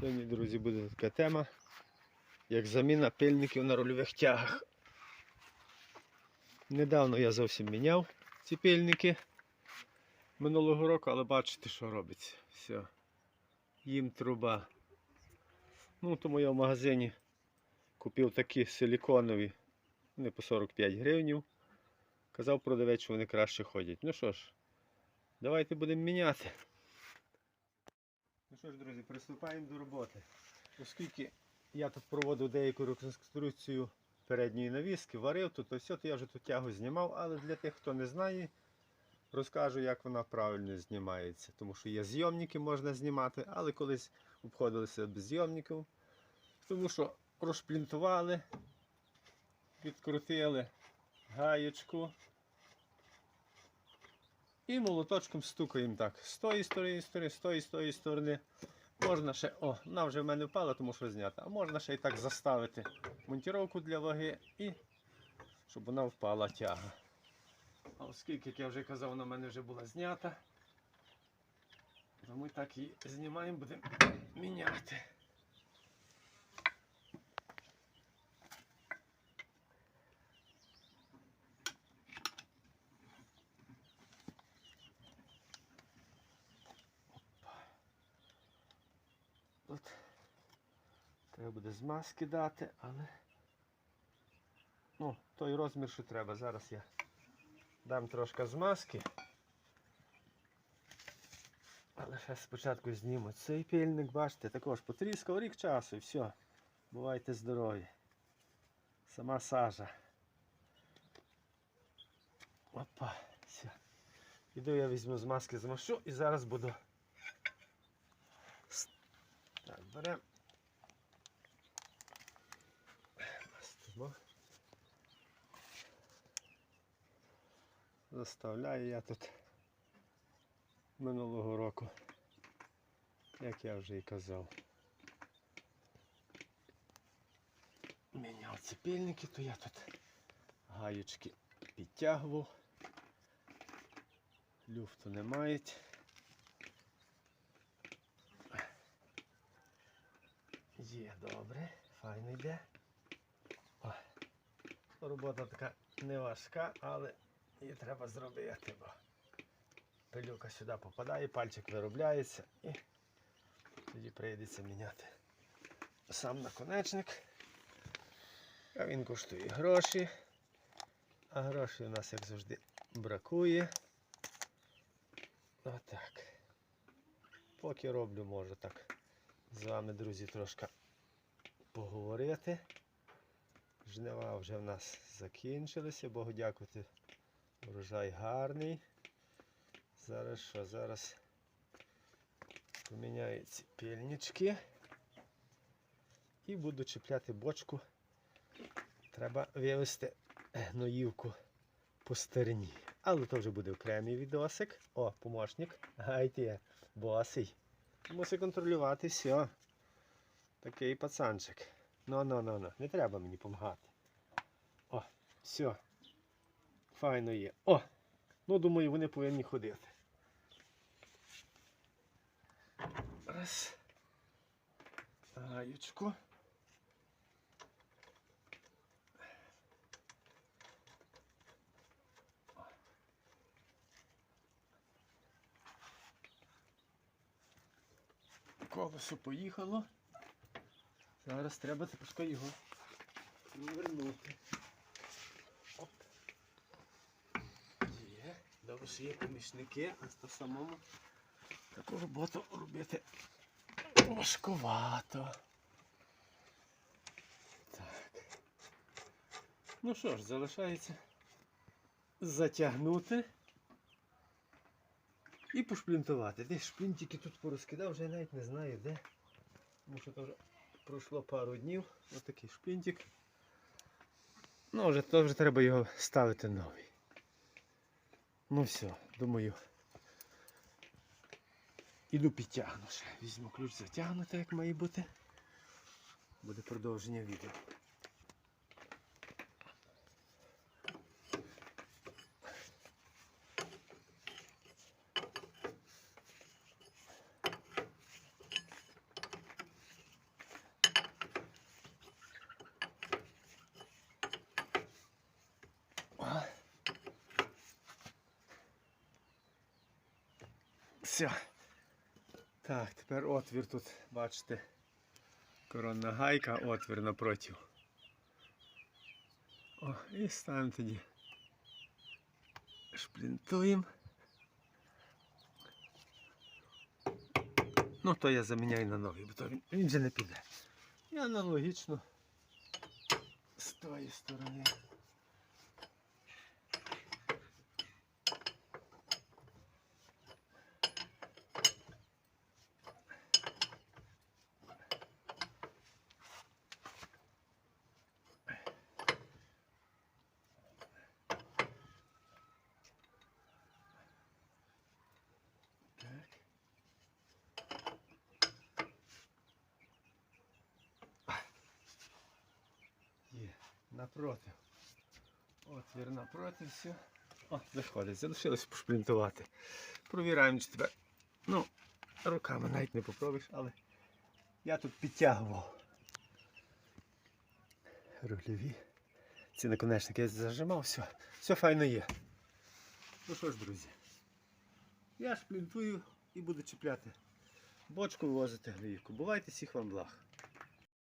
Сьогодні, друзі, буде така тема, як заміна пильників на рульових тягах. Недавно я зовсім міняв ці пильники минулого року, але бачите, що робиться. Все. Їм труба. Ну, тому я в магазині купив такі силіконові, вони по 45 гривнів. Казав продавець, що вони краще ходять. Ну що ж, давайте будемо міняти. Ну що ж, друзі, приступаємо до роботи. Оскільки я тут проводив деяку реконструкцію передньої навіски, варив тут, то все, то я вже тут тягу знімав, але для тих, хто не знає, розкажу, як вона правильно знімається. Тому що є зйомники, можна знімати, але колись обходилися без зйомників. Тому що розплінтували, відкрутили гаєчку. І молоточком стукаємо так. З тої сторони, з тої, з тої, сторони. Можна ще, о, вона вже в мене впала, тому що знята. А можна ще і так заставити монтіровку для ваги і щоб вона впала тяга. А оскільки, як я вже казав, вона в мене вже була знята, то ми так її знімаємо, будемо міняти. Тут треба буде змазки дати, але ну, той розмір, що треба. Зараз я дам трошки змазки. Але ще спочатку зніму цей пильник, бачите, також потріскав рік часу і все. Бувайте здорові. Сама сажа. Опа, все. Іду я візьму змазки змашу і зараз буду. Так, беремо. Заставляю я тут минулого року, як я вже і казав. Міняв ці пильники, то я тут гаючки підтягував. Люфту не мають. Є, добре, файно йде. О, робота така не важка, але її треба зробити, бо пилюка сюди попадає, пальчик виробляється і тоді прийдеться міняти сам наконечник. А він коштує гроші. А грошей у нас, як завжди, бракує. Отак. Поки роблю, можу так з вами, друзі, трошки поговорити. Жнива вже в нас закінчилися, Богу дякувати. Урожай гарний. Зараз що? Зараз поміняю ці пільнички і буду чіпляти бочку. Треба вивести гноївку по старині. Але то вже буде окремий відосик. О, помощник. Гайте, босий. Мусить контролювати все. Такий пацанчик. Ну, ну, ну, ну. Не треба мені допомагати. О, все. Файно є. О! Ну, думаю, вони повинні ходити. Раз. Гаючку. Колесо поїхало. Зараз треба трошки його вернути. Оп. Є. Добре, що є помічники, а то самому таку роботу робити важкувато. Так. Ну що ж, залишається затягнути і пошплінтувати. Десь шплінтики тут порозкидав, вже навіть не знаю де. Тому що то вже пройшло пару днів. Ось такий шплінтик. Ну, вже, то вже треба його ставити новий. Ну все, думаю. Іду підтягну ще. Візьму ключ затягнути, як має бути. Буде продовження відео. Все. Так, тепер отвір тут, бачите. Коронна гайка, отвір напротив. О, і ставимо тоді. Шплінтуємо. Ну, то я заміняю на новий, бо то він, він же не піде. І аналогічно з тої сторони. Так. Є, напроти. Отвір напроти, все. О, виходить, залишилось пошплінтувати. Провіраємо, чи тебе. Ну, руками навіть не попробуєш, але я тут підтягував. Рульові. Ці наконечники я зажимав, все. Все файно є. Ну що ж, друзі. Я шплінтую і буду чіпляти. Бочку вивозити глівку. Бувайте всіх вам благ.